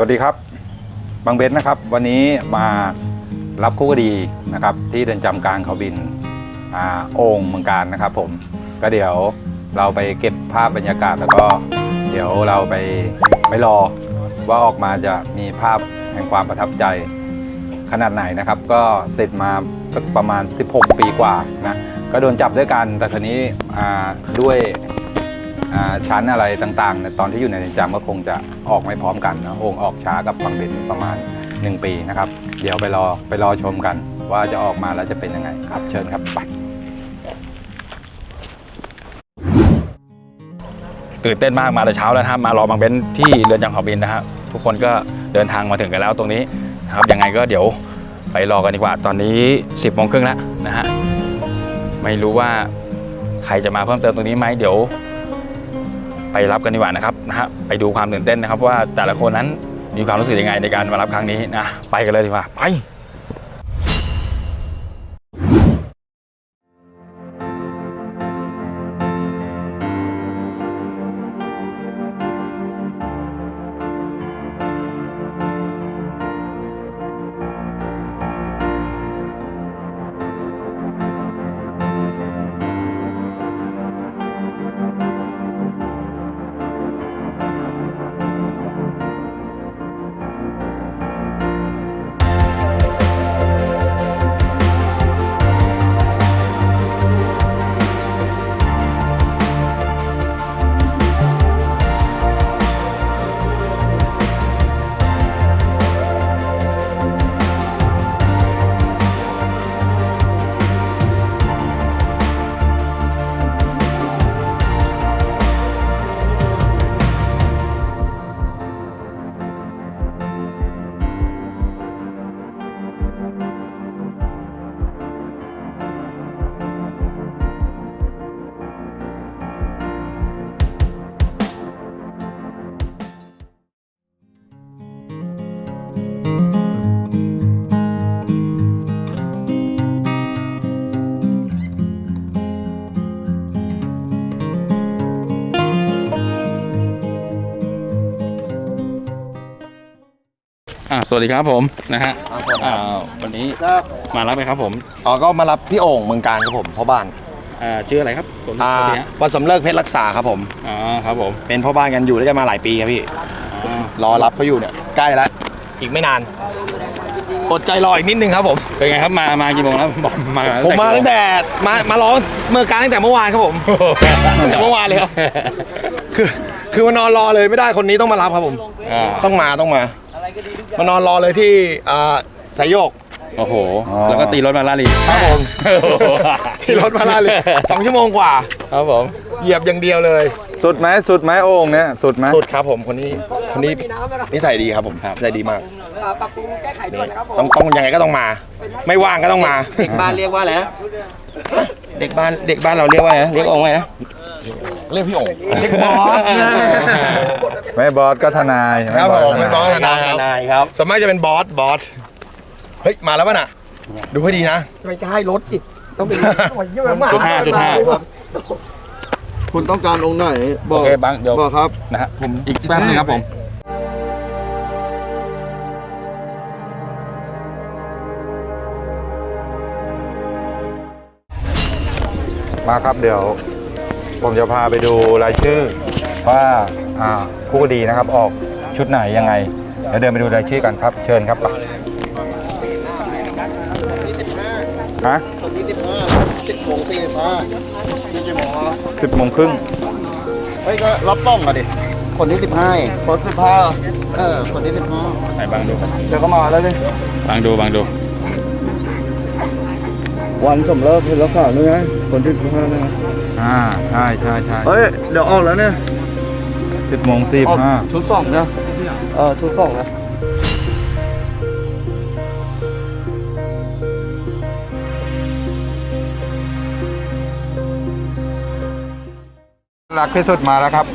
สวัสดีครับ บางเบนนะครับ วันนี้มารับคู่คดีนะครับ ที่เดินจำกลางเขาบินอ่าโอ่งเมืองการนะครับ ผมก็เดี๋ยวเราไปเก็บภาพบรรยากาศแล้วก็เดี๋ยวเราไปไปรอว่าออกมาจะมีภาพแห่งความประทับใจขนาดไหนนะครับ ก็ติดมาสักประมาณ 16 ปีกว่านะก็โดนจับด้วยกัน แต่ทีนี้อ่าด้วย ชั้นอะไรต่างๆเนี่ยตอนที่อยู่ในเรือนจำก็คงจะออกไม่พร้อมกันนะองค์ออกช้ากับบังเบนประมาณ 1 ปีนะครับ เดี๋ยวไปรอไปรอชมกัน ว่าจะออกมาแล้วจะเป็นยังไงครับเชิญครับไปตื่นเต้นมากมาแต่เช้าแล้วครับมารอบางเบนที่เรือนจำเขาบินนะครับทุกคนก็เดินทางมาถึงกันแล้วตรงนี้นะครับยังไงก็เดี๋ยวไปรอกันดีกว่าตอนนี้ 10บโมงครึ่งแล้วนะฮะไม่รู้ว่าใครจะมาเพิ่มเติมตรงนี้ไหมเดี๋ยว ไปรับกันดีกว่านะครับนะฮะไปดูความตื่นเต้นนะครับ ว่าแต่ละคนนั้นมีความรู้สึกยังไงในการมารับครั้งนี้นะไปกันเลยดีกว่าไป สวัสดีครับผมนะฮะอ่าวันนี้มารับไหมครับผมอ๋อก็มารับพี่โอ่งเมืองการครับผมพ่อบ้านอ่าชื่ออะไรครับผมอ่าสวัสดีฮะวันสำเริกเพชรรักษาครับผม อ๋อครับผมเป็นพ่อบ้านกันอยู่ด้วยกันมาหลายปีครับพี่ อ๋อรอรับเขาอยู่เนี่ยใกล้แล้วอีกไม่นานอดใจรออีกนิดนึงครับผม เป็นไงครับมามากี่โมงแล้วบอกมาผมมาตั้งแต่มามาร้องเมื่อการตั้งแต่เมื่อวานครับผม ตั้งแต่เมื่อวานเลยครับ คือคือมานอนรอเลยไม่ได้คนนี้ต้องมารับครับผม อ่าต้องมาต้องมา มานอนรอเลยที่อ่าสายโยก โอ้โห แล้วก็ตีรถมาลาลีครับผม ที่รถมาลาเลยสองชั่วโมงกว่า ครับผม เหยียบอย่างเดียวเลย สุดไหมสุดไหมโอ่งเนี่ยสุดไหมสุดครับผมคนนี้คนนี้นิสัยดีครับผมนิสัยดีมากนี่ต้องต้องยังไงก็ต้องมา ไม่ว่างก็ต้องมา เด็กบ้านเรียกว่าอะไรนะ เด็กบ้านเด็กบ้านเราเรียกว่าอะไรนะ เรียกองค์อะไรนะ เรียกพี่โอ๋งเรียกบอสนะ ไม่บอสก็ทนายครับผมไเป็นบอสธนายครับนายครับ สวนมากจะเป็นบอสบอสเฮ้ยมาแล้วป่ะน่ะ ดูให้ดีนะ ไม่ใช่รถจิตต้องเป็นโอ้ยเยอะมากจุดห้าจุดห้า คุณต้องการองค์ไหนบโออกเคบังเดี๋ยวบอกครับ นะฮะผมอีกแป๊บนึงครับผม มาครับเดี๋ยว ผมจะพาไปดูรายชื่อว่าอ่าผู้คดีนะครับออกชุดไหนยังไงเดี๋ยวเดินไปดูรายชื่อกันครับ เชิญครับฮะคนที่สิบห้าสิบโมงสี่สิบห้านี่กี่โมงแล้วสิบโมงครึ่งเฮ้ยก็รับต้องอะดิคนที่สิบห้าคนสิบห้าเออคนที่สิบห้าไหนบางดูเดี๋ยวก็มาแล้วดิบางดูบางดู วันสมรสเป็นรักษาเนื้อคนที่สิบห้านะอ่าใช่ใช่ใช่เฮ้ย เดี๋ยวออกแล้วเนี่ยสิบโมงสี่ออกห้าชุดสองนะเออชุดสองนะรักที่สุดมาแล้วครับ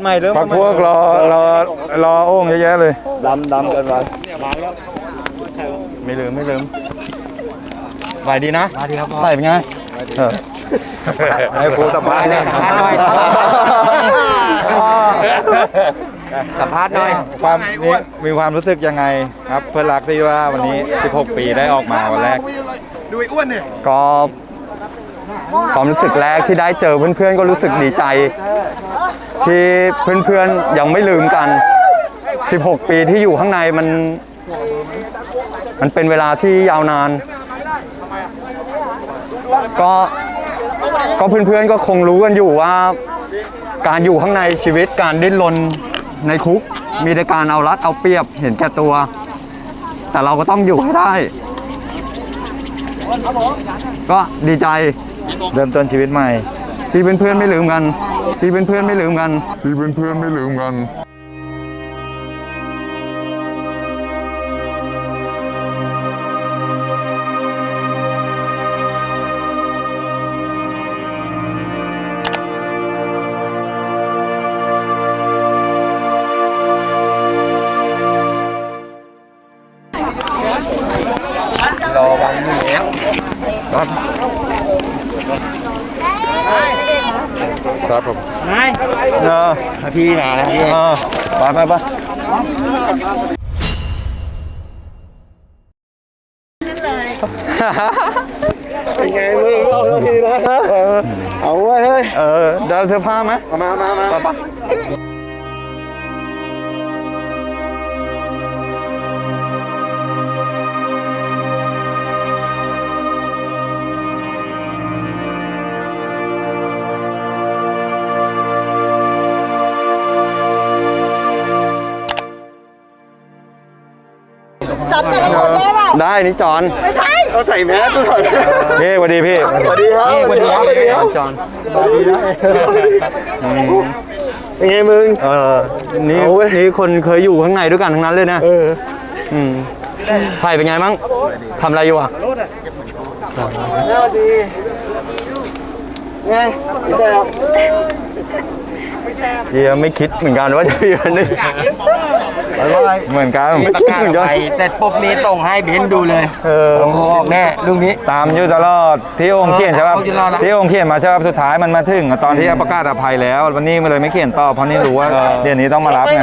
ใหม่เริ่มพักพวกรอรอรอโอ่งเยอะแยะเลยดำดำกันไปไม่ลืมไม่ลืมไหวดีนะไหวดีครับไหวเป็นไงเออให้ครูสัมภาษณ์เนี่ยสัมภาษณ์หน่อยความนี่มีความรู้สึกยังไงครับเพื่อนรักที่ว่าวันนี้ 16 ปีได้ออกมาวันแรกก็ความรู้สึกแรกที่ได้เจอเพื่อนๆก็รู้สึกดีใจ ที่เพื่อนๆยังไม่ลืมกัน 16 ปีที่อยู่ข้างในมัน มันเป็นเวลาที่ยาวนาน ก็ก็เพื่อนๆก็คงรู้กันอยู่ว่าการอยู่ข้างในชีวิตการดิ้นรนในคุก มีแต่การเอารัดเอาเปรียบเห็นแก่ตัว แต่เราก็ต้องอยู่ให้ได้ ก็ดีใจเริ่มต้นชีวิตใหม่ ที่เพื่อนๆไม่ลืมกัน พี่เพื่อนไม่ลืมกัน พี่เพื่อนไม่ลืมกัน พี่มาแล้วพี่เออไปไปไปเป็นไงมึงเอาสักทีนะเออเอาเว้ยเฮ้ยเออจะเอาเสื้อผ้าไหมมามามาไปป ได้ป่ะได้นี่จอนไม่ใช่เอาใส่แมสดูหน่อยพี่สวัสดีพี่สวัสดีครับสวัสดีครับสวัสดีครับจอนสวัสดีนะเป็นไงมึงเออนี่เอาเว้ยนี่คนเคยอยู่ข้างในด้วยกันทั้งนั้นเลยนะเอออืมไผ่เป็นไงมั้งทำอะไรอยู่อะสวัสดีไงพี่แซ วเดี๋ยวไม่คิดเหมือนกันว่าจะมีวันนี้เหมือนกันมีไม่ประคิดกาศเหมือนกันไปแต่ปุ๊บนี้ส่งให้เบนซ์ดูเลยเออโอ้โหออกแน่ลูกนี้ ตามอยู่ตลอดที่องค์เขียนใช่ป่ะเอาอยู่รอดนะที่องค์เขียนมาใช่ป่ะสุดท้ายมันมาถึงตอนที่ประกาศอภัยแล้ววันนี้มันเลยไม่เขียนต่อเพราะนี่รู้ว่าเดี๋ยวนี้ต้องมารับไง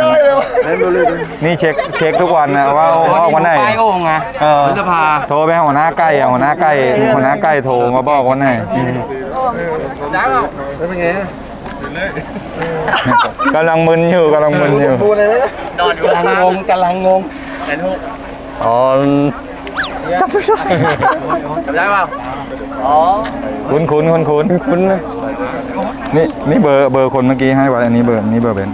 นี่เช็คเช็คทุกวันนะว่าออกวันไหนไปโอ่งอะเออพฤษภาโทรไปหาหัวหน้าไก่อะหัวหน้าไก่หัวหน้าไก่โทรมาบอกวันไหนเป็นไง กำลังมึนอยู่กำลังมึนอยู่ดูเลยนะกำลังงงกำลังงงอ๋อคุ้นคุ้นคุ้นคุ้นคุ้นนะนี่นี่เบอร์เบอร์คนเมื่อกี้ให้ไว้อันนี้เบอร์นี่เบอร์เบน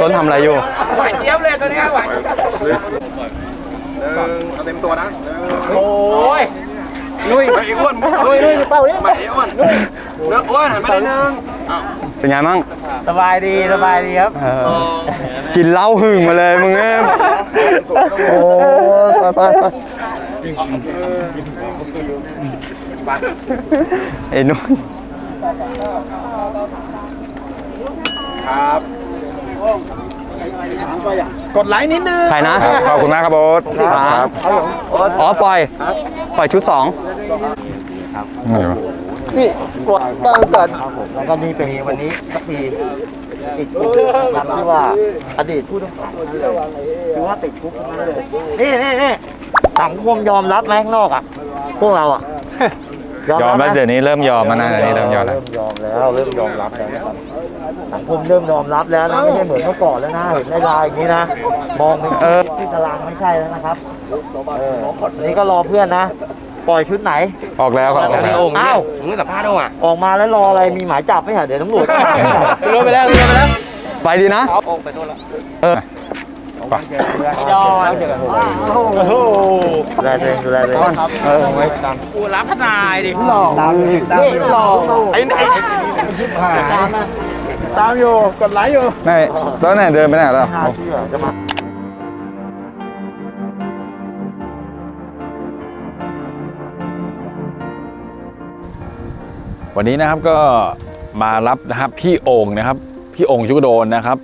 ต้นทำอะไรอยู่เอาเต็มตัวนะลุยไม่อ้วนไม่ลุยลุยเป่าดิไม่อ้วนเนื้ออ้วนหันมาได้นึงเป็นไงมั่งสบายดีสบายดีครับเออกินเหล้าหึงมาเลยมึงเนี่ยโอ้ไปไปไปไอ้นุ่น กดไลค์นิดนึง ใครนะ ครับขอบคุณมากครับโบ๊ทครับอ๋อปล่อย ปล่อยชุดสองไหนวะนี่กดตั้งแต่แล้วก็นี่เป็นวันนี้สักทีติดคุกนะครับที่ว่าอดีตผู้ต้องขังคือว่าติดคุกทั้งนั้นเลยนี่นี่นี่สังคมยอมรับไหมข้างนอกอะ พวกเราอะยอมแล้วไหเดี๋ยวนี้เริ่มยอมแล้วนะเดี๋ยวนี้เริ่มยอมแล้วเริ่มยอมแล้วเริ่มยอมรับแล้วนะครับ สังคมเริ่มยอมรับแล้วนะไม่ใช่เหมือนเมื่อก่อนแล้วนะเห็นในไลน์อย่างนี้นะมองเป็นที่ตารางไม่ใช่แล้วนะครับเออวันนี้ก็รอเพื่อนนะ ปล่อยชุดไหน ออกแล้วครับออกแล้วอ้าวมึงสัมภาษณ์อะออกมาแล้วรออะไรมีหมายจับไหมฮะเดี๋ยวตำรวจรู้ไปแล้วรู้ไปแล้วไปดีนะโอ้ไปโน่นละดอนโอ้โหดูแลตัวเองดูแลตัวเองเออไว้กูรับทนายดิหลอกตามนี่หลอกไอ้ไหนตามนะ ตามอยู่ กดไลค์อยู่ ไหนแล้วไหนเดินไปไหนแล้วน่าเชื่อจะมาวันนี้นะครับก็มารับนะครับพี่โอ่งนะครับพี่โอ่งชุกโดนนะครับ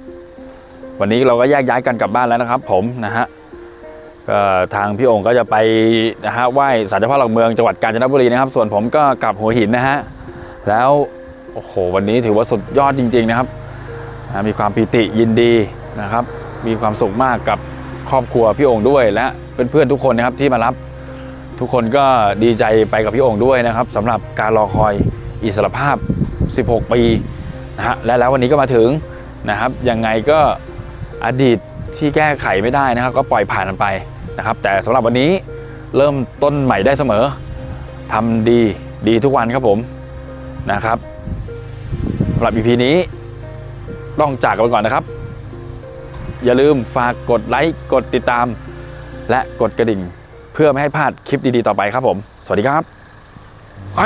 วันนี้เราก็แยกย้ายกันกลับบ้านแล้วนะครับ ผมนะฮะก็ทางพี่โอ่งก็จะไปนะฮะไหว้ศาลเจ้าพ่อหลักเมืองจังหวัดกาญจนบุรีนะครับ ส่วนผมก็กลับหัวหินนะฮะแล้ว โอ้โห วันนี้ถือว่าสุดยอดจริง ๆนะครับ มีความปิติยินดีนะครับ มีความสุขมากกับครอบครัวพี่โอ่งด้วยและเพื่อนๆทุกคนนะครับที่มารับทุกคนก็ดีใจไปกับพี่โอ่งด้วยนะครับสำหรับการรอคอยอิสรภาพ 16 ปีนะฮะและแล้ววันนี้ก็มาถึงนะครับยังไงก็อดีตที่แก้ไขไม่ได้นะครับ ก็ปล่อยผ่านมันไปนะครับ แต่สำหรับวันนี้เริ่มต้นใหม่ได้เสมอทำดีดีทุกวันครับผมนะครับ หรับ EP นี้ ต้องจากกันไปก่อนนะครับ อย่าลืมฝากกดไลค์กดติดตาม และกดกระดิ่ง เพื่อไม่ให้พลาดคลิปดีๆต่อไปครับผม สวัสดีครับไอ